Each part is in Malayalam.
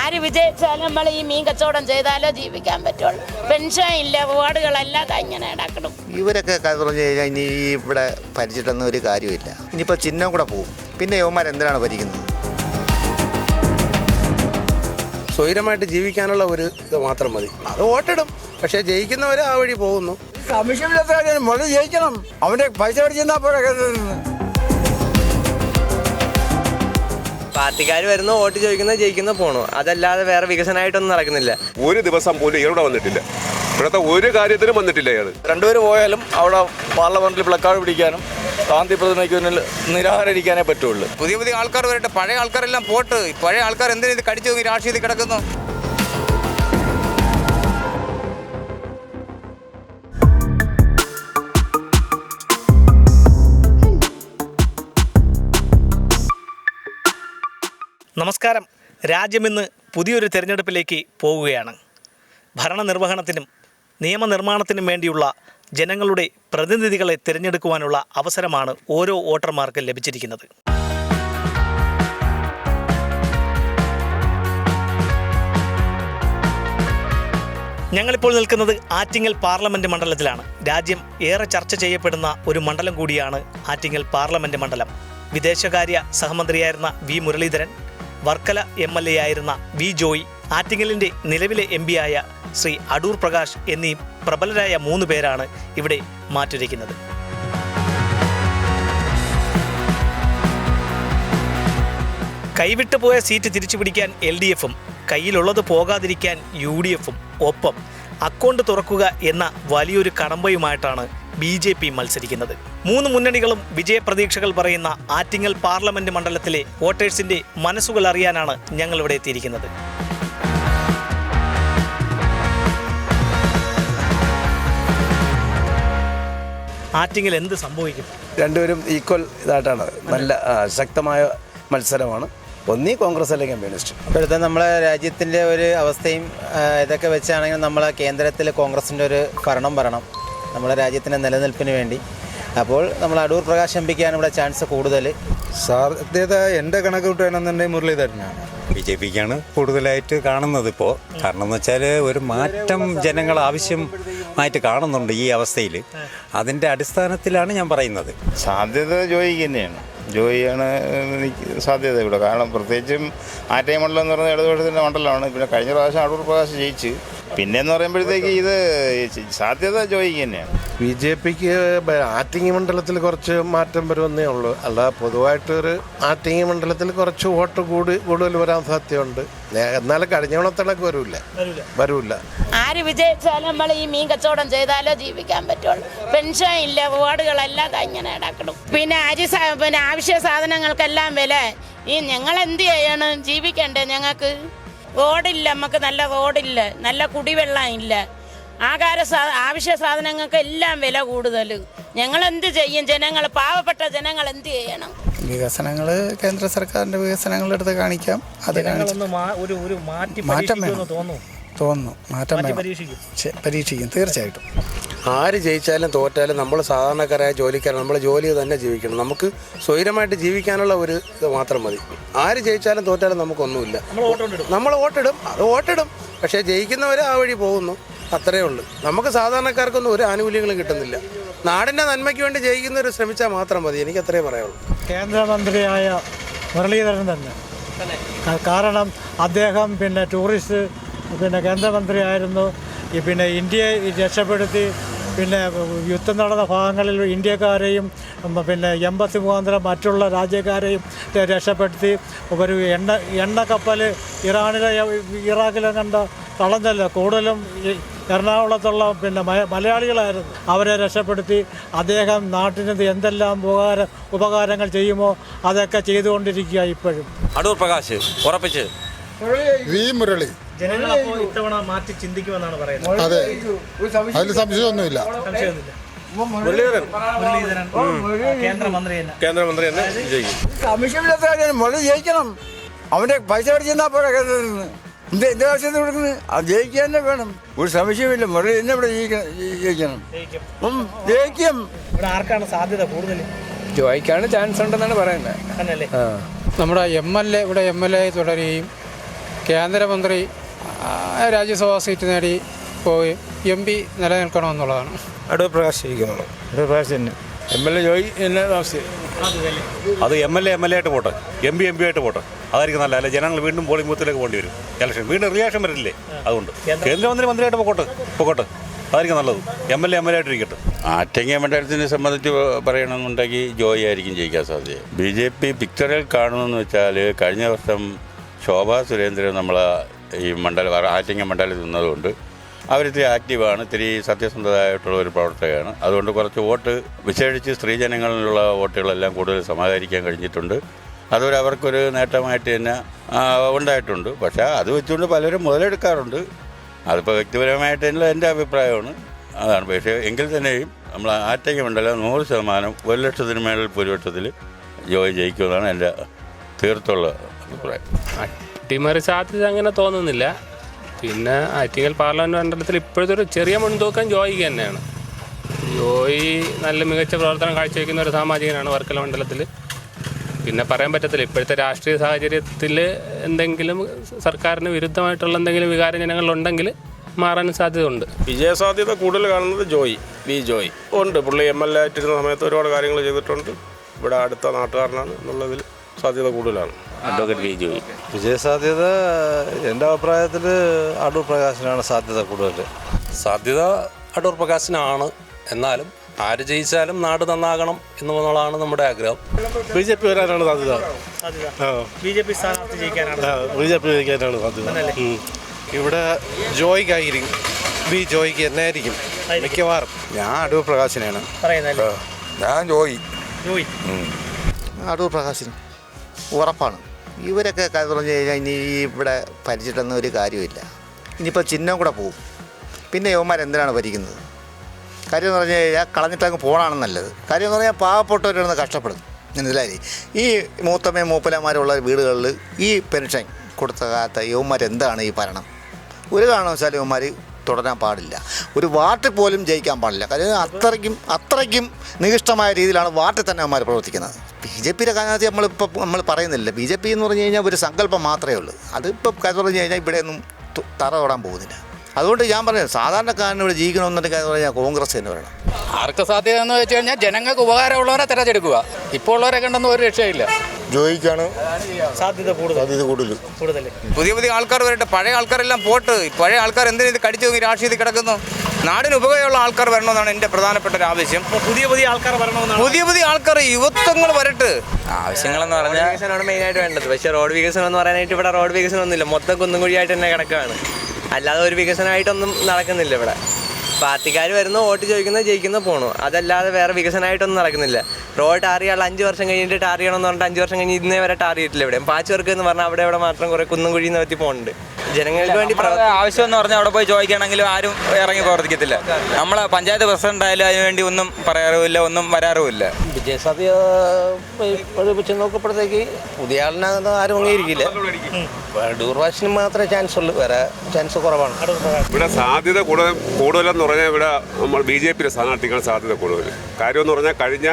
ആര് വിജയിച്ചാലും നമ്മൾ ഈ മീൻ കച്ചവടം ചെയ്താലോ ജീവിക്കാൻ പറ്റുള്ളൂ. പെൻഷൻ ഇല്ല വാർഡുകളെല്ലാം ഇങ്ങനെ ഇടക്കണം ഇവരൊക്കെ കഥ പറഞ്ഞു കഴിഞ്ഞാൽ ഇനി ഈ ഇവിടെ ഭരിച്ചിട്ടൊന്നും ഒരു കാര്യമില്ല ഇനിയിപ്പോൾ ചിഹ്നം കൂടെ പോകും. പിന്നെ യോമാർ എന്തിനാണ് ഭരിക്കുന്നത്? സ്വൈരമായിട്ട് ജീവിക്കാനുള്ള ഒരു ഇത് മാത്രം മതി. അത് വോട്ടിടും. പക്ഷേ ജയിക്കുന്നവർ ആ വഴി പോകുന്നു. കമ്മീഷൻ മുതൽ ജയിക്കണം. അവന്റെ പൈസ മേടിച്ചാൽ പോരാ. പാർട്ടിക്കാർ വരുന്നു വോട്ട് ചോദിക്കുന്ന ജയിക്കുന്ന പോണു. അതല്ലാതെ വേറെ വികസനമായിട്ടൊന്നും നടക്കുന്നില്ല. ഒരു ദിവസം പോലും ഇയാളുടെ വന്നിട്ടില്ല. ഇവിടുത്തെ ഒരു കാര്യത്തിനും വന്നിട്ടില്ല ഇയാൾ രണ്ടുപേര് പോയാലും അവിടെ പാർലമെന്റിൽ പ്ലക്കാർഡ് പിടിക്കാനും ഗാന്ധി പ്രതിമയ്ക്ക് മുന്നിൽ നിരാഹാരിക്കാനേ പറ്റുള്ളൂ. പുതിയ പുതിയ ആൾക്കാർ വരട്ടെ. പഴയ ആൾക്കാരെല്ലാം പോട്ട്. പഴയ ആൾക്കാർ എന്തിനാ ഇത് കടിച്ചു നോക്കി രാഷ്ട്രീയത്തിൽ കിടക്കുന്നു? നമസ്കാരം. രാജ്യമിന്ന് പുതിയൊരു തിരഞ്ഞെടുപ്പിലേക്ക് പോവുകയാണ്. ഭരണനിർവഹണത്തിനും നിയമനിർമ്മാണത്തിനും വേണ്ടിയുള്ള ജനങ്ങളുടെ പ്രതിനിധികളെ തിരഞ്ഞെടുക്കുവാനുള്ള അവസരമാണ് ഓരോ വോട്ടർമാർക്കും ലഭിച്ചിരിക്കുന്നത്. ഞങ്ങളിപ്പോൾ നിൽക്കുന്നത് ആറ്റിങ്ങൽ പാർലമെന്റ് മണ്ഡലത്തിലാണ്. രാജ്യം ഏറെ ചർച്ച ചെയ്യപ്പെടുന്ന ഒരു മണ്ഡലം കൂടിയാണ് ആറ്റിങ്ങൽ പാർലമെന്റ് മണ്ഡലം. വിദേശകാര്യ സഹമന്ത്രിയായിരുന്ന V Muraleedharan Varkala M L A ആയിരുന്ന വി ജോയ് ആറ്റിങ്ങലിന്റെ നിലവിലെ എം ആയ ശ്രീ അടൂർ പ്രകാശ് എന്നീ പ്രബലരായ മൂന്ന് പേരാണ് ഇവിടെ മാറ്റുരയ്ക്കുന്നത് കൈവിട്ടുപോയ സീറ്റ് തിരിച്ചു പിടിക്കാൻ എൽ ഡി എഫും കയ്യിലുള്ളത് പോകാതിരിക്കാൻ യു ഡി എഫും ഒപ്പം അക്കൗണ്ട് തുറക്കുക എന്ന വലിയൊരു കടമ്പയുമായിട്ടാണ് ബി ജെ പി മത്സരിക്കുന്നത്. മൂന്ന് മുന്നണികളും വിജയപ്രതീക്ഷകൾ പറയുന്ന ആറ്റിങ്ങൽ പാർലമെന്റ് മണ്ഡലത്തിലെ വോട്ടേഴ്സിന്റെ മനസ്സുകൾ അറിയാനാണ് ഞങ്ങൾ ഇവിടെ എത്തിയിരിക്കുന്നത്. ആറ്റിങ്ങൽ എന്ത് സംഭവിക്കും? രണ്ടുപേരും ഈക്വൽ ഇതായിട്ടാണ്. നല്ല ശക്തമായ മത്സരമാണ്. ഒന്നീ കോൺഗ്രസ് അല്ലെങ്കിൽ കമ്മ്യൂണിസ്റ്റ്. ഇപ്പോഴത്തെ നമ്മളെ രാജ്യത്തിന്റെ ഒരു അവസ്ഥയും ഇതൊക്കെ വെച്ചാണെങ്കിൽ നമ്മളെ കേന്ദ്രത്തിൽ കോൺഗ്രസിന്റെ ഒരു ഭരണം വരണം. നമ്മളെ രാജ്യത്തിന്റെ നിലനിൽപ്പിന് വേണ്ടി. അപ്പോൾ നമ്മൾ അടൂർ പ്രകാശ് എം പിക്കാണ് ഇവിടെ ചാൻസ് കൂടുതൽ. സാധ്യത എന്റെ കണക്ക് കൂട്ടുകയാണെന്നുണ്ടെങ്കിൽ മുരളീധരനാണ് ബി ജെ പിക്കാണ് കൂടുതലായിട്ട് കാണുന്നത് ഇപ്പോൾ കാരണം എന്ന് വെച്ചാൽ ഒരു മാറ്റം ജനങ്ങൾ ആവശ്യമായിട്ട് കാണുന്നുണ്ട് ഈ അവസ്ഥയിൽ അതിന്റെ അടിസ്ഥാനത്തിലാണ് ഞാൻ പറയുന്നത്. സാധ്യത ജോയിക്ക് തന്നെയാണ് ജോയിയാണ് എനിക്ക് സാധ്യത ഇവിടെ. കാരണം പ്രത്യേകിച്ചും ആ എന്ന് പറയുന്നത് ഇടതുപക്ഷത്തിന്റെ മണ്ഡലമാണ്. പിന്നെ കഴിഞ്ഞ പ്രാവശ്യം അടൂർ പ്രകാശ് ജയിച്ച് പിന്നെ എന്ന് പറയുമ്പോഴത്തേക്ക് ഇത് സാധ്യത ജോയിക്ക് തന്നെയാണ് ബി ജെ പിക്ക് ആറ്റിങ്ങി മണ്ഡലത്തിൽ കുറച്ച് മാറ്റം വരുമെന്നേ ഉള്ളൂ. അല്ല പൊതുവായിട്ട് ഒരു ആറ്റിങ്ങി മണ്ഡലത്തിൽ കുറച്ച് വോട്ട് കൂടി കൂടുതൽ വരാൻ സാധ്യതയുണ്ട്. എന്നാലും കഴിഞ്ഞ ഗുണത്തിലൊക്കെ വരൂല. വരൂല. ആര് വിജയിച്ചാലും നമ്മൾ ഈ മീൻ കച്ചവടം ചെയ്താലോ ജീവിക്കാൻ പറ്റുള്ളൂ. പെൻഷൻ ഇല്ല വാർഡുകളെല്ലാം ഇങ്ങനെ ഇടക്കണം പിന്നെ അരി പിന്നെ ആവശ്യ സാധനങ്ങൾക്കെല്ലാം വില. ഈ ഞങ്ങൾ എന്ത് ചെയ്യണം? ജീവിക്കണ്ടേ ഞങ്ങൾക്ക്? റോഡില്ല നമുക്ക് നല്ല റോഡില്ല നല്ല കുടിവെള്ളം ഇല്ല ആഹാര സാ ആവശ്യ സാധനങ്ങൾക്ക് എല്ലാം വില കൂടുതൽ. ഞങ്ങൾ എന്ത് ചെയ്യും? ജനങ്ങൾ പാവപ്പെട്ട ജനങ്ങൾ എന്ത് ചെയ്യണം? വികസനങ്ങൾ കേന്ദ്ര സർക്കാരിന്റെ വികസനങ്ങൾ എടുത്ത് കാണിക്കാം. അത് കാണിച്ച് ഒരു ഒരു മാറ്റി മാറ്റം വേണം. തോന്നുന്നു. തോന്നുന്നു. മാറ്റം വേണം. പരീക്ഷിക്കും. തീർച്ചയായിട്ടും. ആര് ജയിച്ചാലും തോറ്റാലും നമ്മൾ സാധാരണക്കാരായ ജോലിക്കാരാണ്. നമ്മൾ ജോലി തന്നെ ജീവിക്കണം. നമുക്ക് സ്വൈരമായിട്ട് ജീവിക്കാനുള്ള ഒരു ഇത് മാത്രം മതി. ആര് ജയിച്ചാലും തോറ്റാലും നമുക്കൊന്നുമില്ല. നമ്മൾ വോട്ടിടും. അത് വോട്ടിടും. പക്ഷേ ജയിക്കുന്നവർ ആ വഴി പോകുന്നു. അത്രയേ ഉള്ളൂ. നമുക്ക് സാധാരണക്കാർക്കൊന്നും ഒരു ആനുകൂല്യങ്ങളും കിട്ടുന്നില്ല. നാടിന്റെ നന്മയ്ക്ക് വേണ്ടി ജയിക്കുന്നവർ ശ്രമിച്ചാൽ മാത്രം മതി. എനിക്ക് അത്രയേ പറയുള്ളൂ കേന്ദ്രമന്ത്രിയായ മുരളീധരൻ തന്നെ. കാരണം അദ്ദേഹം പിന്നെ ടൂറിസ്റ്റ് പിന്നെ കേന്ദ്രമന്ത്രിയായിരുന്നു. ഈ പിന്നെ ഇന്ത്യയെ രക്ഷപ്പെടുത്തി പിന്നെ യുദ്ധം നടന്ന ഭാഗങ്ങളിൽ ഇന്ത്യക്കാരെയും പിന്നെ എൺപത്തി മുഖാന്തരം മറ്റുള്ള രാജ്യക്കാരെയും രക്ഷപ്പെടുത്തി. ഒരു എണ്ണ എണ്ണ കപ്പൽ ഇറാനിലെ ഇറാഖിലെ കണ്ട കളഞ്ഞല്ല കൂടുതലും എറണാകുളത്തുള്ള പിന്നെ മലയാളികളായിരുന്നു അവരെ രക്ഷപ്പെടുത്തി. അദ്ദേഹം നാട്ടിന് എന്തെല്ലാം ഉപകാര ഉപകാരങ്ങൾ ചെയ്യുമോ അതൊക്കെ ചെയ്തുകൊണ്ടിരിക്കുക ഇപ്പോഴും. അടൂർ പ്രകാശ് ഉറപ്പിച്ച്. വി മുരളി. ജനങ്ങൾ അപ്പോൾ ഇത്തവണ മാറ്റി ചിന്തിക്കുമെന്നാണ് പറയുന്നത്. അതെ. അതിൽ സംശയമൊന്നുമില്ല. സംശയമൊന്നുമില്ല. മുരളീധരൻ മുരളീധരൻ. കേന്ദ്രമന്ത്രി തന്നെ. കേന്ദ്രമന്ത്രി തന്നെ വിജയിക്കും. കമ്മീഷനില്ലാത്ത കാര്യം മുരളി ജയിക്കണം. അവന്റെ പൈസ അടിച്ചെന്നാ പോരാ കേന്ദ്രത്തിൽ എന്ത് എന്ത് ആവശ്യത്തിന് കൊടുക്കുന്നത്? അത് ജയിക്കാൻ തന്നെ വേണം. ഒരു സംശയമില്ല മുരളി തന്നെ ഇവിടെ ജയിക്കണം ജയിക്കണം. ജയിക്കും. ഉം, ജയിക്കും. ഇവിടെ ആർക്കാണ് സാധ്യത കൂടുതൽ? ജോയിക്കാണ് ചാൻസ് ഉണ്ടെന്നാണ് പറയുന്നത്. തന്നെയല്ലേ? നമ്മുടെ എം എൽ എ ഇവിടെ എം എൽ എ തുടരുകയും കേന്ദ്രമന്ത്രി രാജ്യസഭാ സീറ്റ് നേടി പോയി. എം പി നിലനിൽക്കണമെന്നുള്ളതാണ്. അടൂർ പ്രകാശ് അടുത്ത അടൂർ പ്രകാശ് തന്നെ. എം എൽ എ ജോയി എന്നെ അത് M L A M L A ആയിട്ട് പോട്ടെ. എം പി എം പി ആയിട്ട് പോട്ടെ. അതായിരിക്കും നല്ല അല്ല ജനങ്ങൾ വീണ്ടും പോളിംഗ് ബൂത്തിലേക്ക് പോകേണ്ടി വരും. ഇലക്ഷൻ വീണ്ടും റിയാക്ഷൻ വരില്ലേ? അതുകൊണ്ട്. കേന്ദ്രമന്ത്രി മന്ത്രിയായിട്ട് പോകട്ടെ. പോകട്ടെ. അതായിരിക്കും നല്ലത്. M L A M L A ആയിട്ടിരിക്കട്ടെ. Attingal മണ്ഡലത്തിനെ സംബന്ധിച്ച് പറയണമെന്നുണ്ടെങ്കിൽ ജോയി ആയിരിക്കും ജയിക്കാൻ സാധ്യത. ബി ജെ പി പിക്ചറിൽ കാണുമെന്ന് വെച്ചാൽ കഴിഞ്ഞ വർഷം ശോഭാ സുരേന്ദ്രൻ നമ്മളെ ഈ മണ്ഡലം ആറ്റിങ്ങ മണ്ഡലത്തിൽ നിന്നതുകൊണ്ട് അവരിത്തിരി ആക്റ്റീവാണ് ഇത്തിരി സത്യസന്ധതയായിട്ടുള്ള ഒരു പ്രവർത്തകയാണ്. അതുകൊണ്ട് കുറച്ച് വോട്ട് വിശേഷിച്ച് സ്ത്രീജനങ്ങളിലുള്ള വോട്ടുകളെല്ലാം കൂടുതൽ സമാഹരിക്കാൻ കഴിഞ്ഞിട്ടുണ്ട്. അതൊരു അവർക്കൊരു നേട്ടമായിട്ട് തന്നെ ഉണ്ടായിട്ടുണ്ട്. പക്ഷേ അത് വെച്ചുകൊണ്ട് പലരും മുതലെടുക്കാറുണ്ട്. അതിപ്പോൾ വ്യക്തിപരമായിട്ടുള്ള എന്റെ അഭിപ്രായമാണ്. അതാണ്. പക്ഷേ എങ്കിൽ തന്നെയും നമ്മൾ ആറ്റങ്ങ മണ്ഡലം നൂറ് ശതമാനം ഒരു ലക്ഷത്തിന് മേളിൽ ഭൂരിപക്ഷത്തിൽ ജോയി ജയിക്കുമെന്നാണ് എന്റെ തീർത്തുള്ള അഭിപ്രായം. അട്ടിമറി സാധ്യത അങ്ങനെ തോന്നുന്നില്ല. പിന്നെ ആറ്റിങ്ങൽ പാർലമെന്റ് മണ്ഡലത്തിൽ ഇപ്പോഴത്തെ ഒരു ചെറിയ മുൻതൂക്കം ജോയിക്ക് തന്നെയാണ്. ജോയി നല്ല മികച്ച പ്രവർത്തനം കാഴ്ചവെക്കുന്ന ഒരു സാമാജികനാണ് വർക്കല മണ്ഡലത്തിൽ. പിന്നെ പറയാൻ പറ്റത്തില്ല ഇപ്പോഴത്തെ രാഷ്ട്രീയ സാഹചര്യത്തിൽ എന്തെങ്കിലും സർക്കാരിന് വിരുദ്ധമായിട്ടുള്ള എന്തെങ്കിലും വികാര ജനങ്ങളുണ്ടെങ്കിൽ മാറാൻ സാധ്യതയുണ്ട്. വിജയസാധ്യത കൂടുതൽ കാണുന്നത് ജോയി ബി ജോയി. ഉണ്ട് പുള്ളി എം എൽ എ ആയിട്ടിരുന്ന സമയത്ത് ഒരുപാട് കാര്യങ്ങൾ ചെയ്തിട്ടുണ്ട്. ഇവിടെ അടുത്ത നാട്ടുകാരനാണ് എന്നുള്ളതിൽ സാധ്യത കൂടുതലാണ്. Advocate V Joy. വിജയസാധ്യത എന്റെ അഭിപ്രായത്തിൽ അടൂർ പ്രകാശനാണ് സാധ്യത കൂടുതൽ. സാധ്യത അടൂർ പ്രകാശനാണ് എന്നാലും ആര് ജയിച്ചാലും നാട് നന്നാകണം എന്നുള്ളതാണ് നമ്മുടെ ആഗ്രഹം. ബി ജെ പി വരാനാണ് സാധ്യത. ബി ജെ പി സ്ഥാനാർത്ഥി ജയിക്കാനാണ് ബി ജെ പി ജയിക്കാനാണ് സാധ്യത. ഇവിടെ ജോയിക്കായിരിക്കും. ബി ജോയിക്ക് തന്നെ ആയിരിക്കും. മിക്കവാറും. ഞാൻ അടൂർ പ്രകാശിനെയാണ് പറയുന്നല്ലേ ഞാൻ ജോയി. ജോയി. അടൂർ പ്രകാശിന് ഉറപ്പാണ്. ഇവരൊക്കെ കഥ പറഞ്ഞു കഴിഞ്ഞാൽ ഇനി ഇവിടെ ഭരിച്ചിട്ടൊന്നും ഒരു കാര്യമില്ല ഇനിയിപ്പോൾ ചിഹ്നം കൂടെ പോകും പിന്നെ യുവന്മാരെന്തിനാണ് ഭരിക്കുന്നത്? കാര്യം എന്ന് പറഞ്ഞു കഴിഞ്ഞാൽ കളഞ്ഞിട്ടങ്ങ് പോകണമാണ് നല്ലത്. കാര്യം എന്ന് പറഞ്ഞാൽ പാവപ്പെട്ടവരാണ് കഷ്ടപ്പെടും. മനസ്സിലായി ഈ മൂത്തമ്മയും മൂപ്പലന്മാരുള്ള വീടുകളിൽ ഈ പെൻഷൻ കൊടുത്ത കാലത്ത് യുവന്മാർ എന്താണ് ഈ ഭരണം? ഒരു കാരണവശാലും യുവന്മാർ തുടരാൻ പാടില്ല. ഒരു വാർട്ടിൽ പോലും ജയിക്കാൻ പാടില്ല. കാര്യം അത്രയ്ക്കും അത്രയ്ക്കും നികിഷ്ടമായ രീതിയിലാണ് വാർട്ടിൽ തന്നെ അവന്മാർ പ്രവർത്തിക്കുന്നത്. ബി ജെ പിയുടെ കാര്യത്തിൽ നമ്മളിപ്പോൾ നമ്മൾ പറയുന്നില്ല. ബി ജെ പി എന്ന് പറഞ്ഞു കഴിഞ്ഞാൽ ഒരു സങ്കല്പം മാത്രമേ ഉള്ളൂ. അതിപ്പോൾ കാര്യം പറഞ്ഞു കഴിഞ്ഞാൽ ഇവിടെയൊന്നും തറ തൊടാൻ പോകുന്നില്ല. അതുകൊണ്ട് ഞാൻ പറഞ്ഞു സാധാരണക്കാരൻ ഇവിടെ ജീവിക്കണമെന്നുണ്ടെങ്കിൽ കാര്യം പറഞ്ഞാൽ കോൺഗ്രസ് തന്നെ വരണം. ആർക്ക് സാധ്യത എന്ന് വെച്ച് കഴിഞ്ഞാൽ ജനങ്ങൾക്ക് ഉപകാരമുള്ളവരെ തിരഞ്ഞെടുക്കുക. ഇപ്പോൾ ഉള്ളവരെ കണ്ടൊന്നും ഒരു രക്ഷയില്ല. ജോയിക്കാണ് സാധ്യത കൂടുതൽ. സാധ്യത കൂടുതൽ. കൂടുതൽ. പുതിയ പുതിയ ആൾക്കാർ വരട്ടെ. പഴയ ആൾക്കാരെല്ലാം പോട്ട്. പഴയ ആൾക്കാർ എന്തിനാ ഇത് കടിച്ചു നോക്കി രാഷ്ട്രീയത്തിൽ കിടക്കുന്നു? നാടിന് ഉപയോഗമുള്ള ആൾക്കാർ വരണമെന്നാണ് എന്റെ പ്രധാനപ്പെട്ട ഒരു ആവശ്യം. പുതിയ പുതിയ ആൾക്കാർ വരണമെന്നാണ്. പുതിയ പുതിയ ആൾക്കാർ യുവത്വങ്ങൾ വരട്ടെ. ആവശ്യങ്ങളെന്ന് പറഞ്ഞാൽ വികസനമാണ് മെയിനായിട്ട് വേണ്ടത്. പക്ഷേ റോഡ് വികസനം എന്ന് പറയാനായിട്ട് ഇവിടെ റോഡ് വികസനം ഒന്നുമില്ല. മൊത്തം കുന്നും കുഴിയായിട്ട് തന്നെ കിടക്കുകയാണ്. അല്ലാതെ ഒരു വികസനമായിട്ടൊന്നും നടക്കുന്നില്ല ഇവിടെ. പാർട്ടിക്കാർ വരുന്നു വോട്ട് ചോദിക്കുന്നു ജയിക്കുന്നു പോണു. അതല്ലാതെ വേറെ വികസനമായിട്ടൊന്നും നടക്കുന്നില്ല. റോഡ് ടാർ ചെയ്യാനുള്ള അഞ്ച് വർഷം കഴിഞ്ഞിട്ട് ടാർ ചെയ്യണമെന്ന് പറഞ്ഞിട്ട് അഞ്ച് വർഷം കഴിഞ്ഞ് ഇന്നേ വരെ ടാർ ചെയ്തിട്ടില്ല ഇവിടെ. പാച്ച് വർക്ക് എന്ന് പറഞ്ഞാൽ അവിടെ ഇവിടെ മാത്രം കുറേ കുന്നും കുഴിയിൽ നിന്ന് പറ്റി പോകുന്നുണ്ട് ജനങ്ങൾക്ക് വേണ്ടി പ്രവർത്തി- ആവശ്യം എന്ന് പറഞ്ഞാൽ അവിടെ പോയി ചോദിക്കുകയാണെങ്കിലും ആരും ഇറങ്ങി പ്രവർത്തിക്കത്തില്ല. നമ്മളെ പഞ്ചായത്ത് പ്രസിഡന്റ് ആയാലും അതിനുവേണ്ടി ഒന്നും പറയാറുമില്ല ഒന്നും വരാറുമില്ല. വിജയസാധ്യത ഇപ്പോഴും വെച്ച് നോക്കപ്പോഴത്തേക്ക് പുതിയ ആളിനകത്ത് ആരും അംഗീകരിക്കില്ല. ഡൂർവാഷിന് മാത്രമേ ചാൻസ് ഉള്ളൂ വേറെ ചാൻസ് കുറവാണ്. ഇവിടെ സാധ്യത കൂടുതൽ കൂടുതലെന്ന് പറഞ്ഞാൽ ഇവിടെ നമ്മൾ ബി ജെ പിയുടെ സ്ഥാനാർത്ഥിക്കാണ് സാധ്യത കൂടുതൽ. കാര്യമെന്ന് പറഞ്ഞാൽ കഴിഞ്ഞ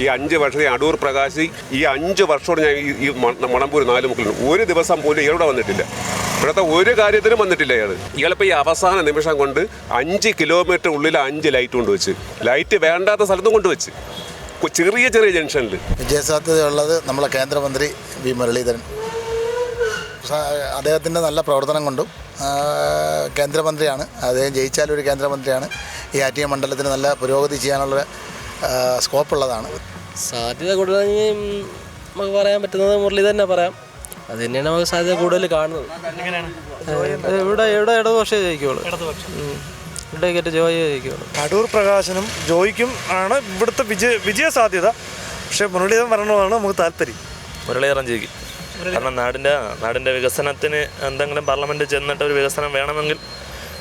ഈ അഞ്ച് വർഷത്തെ അടൂർ പ്രകാശി ഈ അഞ്ച് വർഷത്തോട് ഞാൻ ഈ- മണമ്പൂർ നാല് മുക്കിലുണ്ട് ഒരു ദിവസം പോലും ഇവിടെ വന്നിട്ടില്ല. ഇവിടുത്തെ ഒരു കാര്യത്തിനും വന്നിട്ടില്ല ഇയാൾ ഇയാളിപ്പോൾ ഈ അവസാന നിമിഷം കൊണ്ട് അഞ്ച് കിലോമീറ്റർ ഉള്ളിൽ അഞ്ച് ലൈറ്റ് കൊണ്ട് വെച്ച് ലൈറ്റ് വേണ്ടാത്ത സ്ഥലത്തും കൊണ്ട് വെച്ച് ചെറിയ ചെറിയ ജംഗ്ഷനിൽ വിജയസാധ്യതയുള്ളത് നമ്മളെ കേന്ദ്രമന്ത്രി വി മുരളീധരൻ. അദ്ദേഹത്തിന്റെ അദ്ദേഹത്തിന്റെ നല്ല പ്രവർത്തനം കൊണ്ടും കേന്ദ്രമന്ത്രിയാണ്. അദ്ദേഹം ജയിച്ചാൽ ഒരു കേന്ദ്രമന്ത്രിയാണ്. ഈ ആറ്റിയ മണ്ഡലത്തിന് നല്ല പുരോഗതി ചെയ്യാനുള്ള സ്കോപ്പുള്ളതാണ് സാധ്യത കൂടുതൽ നമുക്ക് പറയാൻ പറ്റുന്നത് മുരളീധരനെ തന്നെ പറയാം. അത് തന്നെയാണ് നമുക്ക് സാധ്യത കൂടുതൽ കാണുന്നത്. ഇവിടെ ഇവിടെ ഇടതുപക്ഷേ ജയിക്കുള്ളൂ. ഇവിടെ കയറ്റി ജോയി ജയിക്കുള്ളൂ. അടൂർ പ്രകാശനും ജോയിക്കും ആണ് ഇവിടുത്തെ വിജയ വിജയ സാധ്യത. പക്ഷേ മുരളീധരൻ വരണമെന്നാണ് നമുക്ക് താല്പര്യം. മുരളീധരൻ ജയിക്കും. കാരണം നാടിന്റെ നാടിന്റെ വികസനത്തിന് എന്തെങ്കിലും പാർലമെന്റ് ചെന്നിട്ട് ഒരു വികസനം വേണമെങ്കിൽ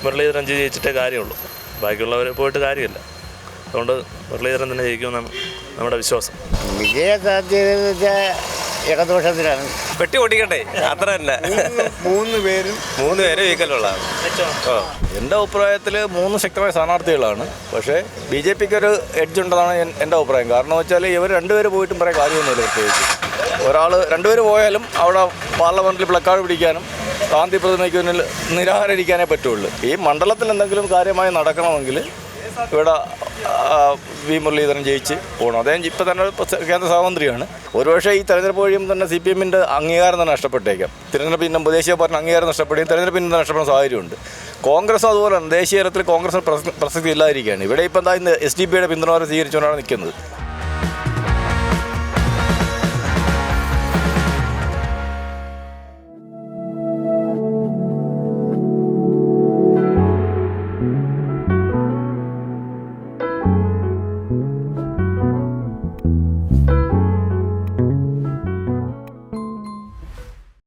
മുരളീധരൻ ജയിച്ചിട്ടേ കാര്യമുള്ളൂ. ബാക്കിയുള്ളവർ പോയിട്ട് കാര്യമില്ല. അതുകൊണ്ട് മുരളീധരൻ തന്നെ ജയിക്കുമെന്നാണ് നമ്മുടെ വിശ്വാസം. വിജയ സാധ്യത ഇടതുപക്ഷത്തിലാണ് പെട്ടി ഓടിക്കട്ടെ അത്ര തന്നെ മൂന്ന് പേരും മൂന്ന് പേരും വീക്കലുള്ളതാണ് എന്റെ അഭിപ്രായത്തിൽ മൂന്ന് ശക്തമായ സ്ഥാനാർത്ഥികളാണ്. പക്ഷേ ബി ജെ പിക്ക് ഒരു എഡ്ജ് ഉണ്ടെന്നാണ് എന്റെ എന്റെ അഭിപ്രായം. കാരണം വെച്ചാൽ ഇവർ രണ്ടുപേര് പോയിട്ടും പറയാൻ കാര്യമൊന്നുമില്ല പ്രത്യേകിച്ച്. ഒരാൾ രണ്ടുപേര് പോയാലും അവിടെ പാർലമെന്റിൽ പ്ലക്കാർഡ് പിടിക്കാനും ഗാന്ധി പ്രതിമയ്ക്ക് മുന്നിൽ നിരാഹാരിക്കാനേ പറ്റുള്ളൂ. ഈ മണ്ഡലത്തിൽ എന്തെങ്കിലും കാര്യമായി നടക്കണമെങ്കിൽ ഇവിടെ വി മുരളീധരൻ ജയിച്ച് പോകണം അദ്ദേഹം ഇപ്പം തന്നെ കേന്ദ്ര സഹമന്ത്രിയാണ്. ഒരുപക്ഷെ ഈ തെരഞ്ഞെടുപ്പ് വഴിയും തന്നെ സി പി എമ്മിന്റെ അംഗീകാരം തന്നെ നഷ്ടപ്പെട്ടേക്കാം. തിരഞ്ഞെടുപ്പ് ഇന്നും ദേശീയ പാർട്ടി അംഗീകാരം നഷ്ടപ്പെടുകയും തെരഞ്ഞെടുപ്പ് ഇന്നും നഷ്ടപ്പെടുന്ന സാഹചര്യമുണ്ട്. കോൺഗ്രസ് അതുപോലെ തന്നെ ദേശീയ തലത്തിൽ കോൺഗ്രസ് പ്രസക്തി ഇല്ലാതിരിക്കുകയാണ്. ഇവിടെ ഇപ്പം എന്താ ഇന്ന് എസ് ഡി പിയുടെ പിന്തുണ സ്വീകരിച്ചുകൊണ്ടാണ് നിൽക്കുന്നത്.